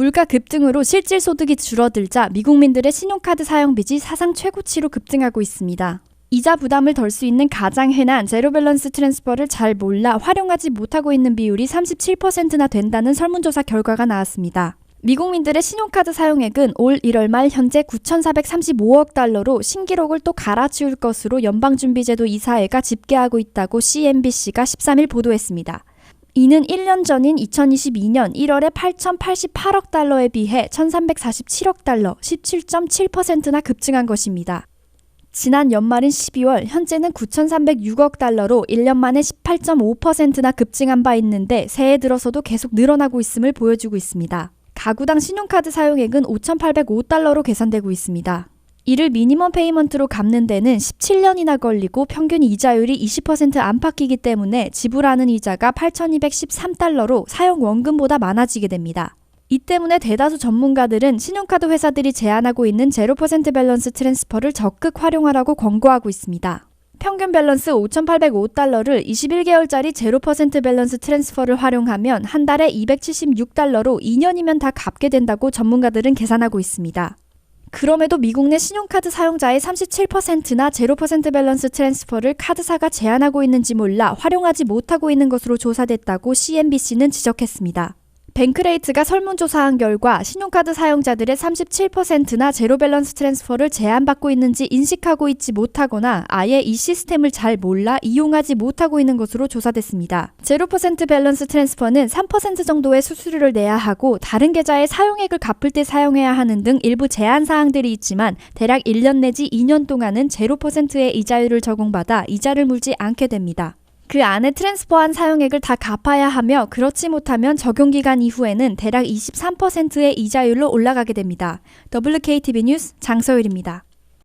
물가 급등으로 실질 소득이 줄어들자 미국민들의 신용카드 사용 빚이 사상 최고치로 급등하고 있습니다. 이자 부담을 덜 수 있는 가장 흔한 제로 밸런스 트랜스퍼를 잘 몰라 활용하지 못하고 있는 비율이 37%나 된다는 설문조사 결과가 나왔습니다. 미국민들의 신용카드 사용액은 올 1월 말 현재 9,435억 달러로 신기록을 또 갈아치울 것으로 연방준비제도 이사회가 집계하고 있다고 CNBC가 13일 보도했습니다. 이는 1년 전인 2022년 1월에 8,088억 달러에 비해 1,347억 달러, 17.7%나 급증한 것입니다. 지난 연말인 12월, 현재는 9,306억 달러로 1년 만에 18.5%나 급증한 바 있는데 새해 들어서도 계속 늘어나고 있음을 보여주고 있습니다. 가구당 신용카드 사용액은 5,805달러로 계산되고 있습니다. 이를 미니멈 페이먼트로 갚는 데는 17년이나 걸리고 평균 이자율이 20% 안팎이기 때문에 지불하는 이자가 8,213달러로 사용 원금보다 많아지게 됩니다. 이 때문에 대다수 전문가들은 신용카드 회사들이 제안하고 있는 0% 밸런스 트랜스퍼를 적극 활용하라고 권고하고 있습니다. 평균 밸런스 5,805달러를 21개월짜리 0% 밸런스 트랜스퍼를 활용하면 한 달에 276달러로 2년이면 다 갚게 된다고 전문가들은 계산하고 있습니다. 그럼에도 미국 내 신용카드 사용자의 37%나 0% 밸런스 트랜스퍼를 카드사가 제한하고 있는지 몰라 활용하지 못하고 있는 것으로 조사됐다고 CNBC는 지적했습니다. 뱅크레이트가 설문조사한 결과 신용카드 사용자들의 37%나 제로 밸런스 트랜스퍼를 제한받고 있는지 인식하고 있지 못하거나 아예 이 시스템을 잘 몰라 이용하지 못하고 있는 것으로 조사됐습니다. 0% 밸런스 트랜스퍼는 3% 정도의 수수료를 내야 하고 다른 계좌의 사용액을 갚을 때 사용해야 하는 등 일부 제한 사항들이 있지만 대략 1년 내지 2년 동안은 0%의 이자율을 적용받아 이자를 물지 않게 됩니다. 그 안에 트랜스퍼한 사용액을 다 갚아야 하며 그렇지 못하면 적용 기간 이후에는 대략 23%의 이자율로 올라가게 됩니다. WKTV 뉴스 장서율입니다.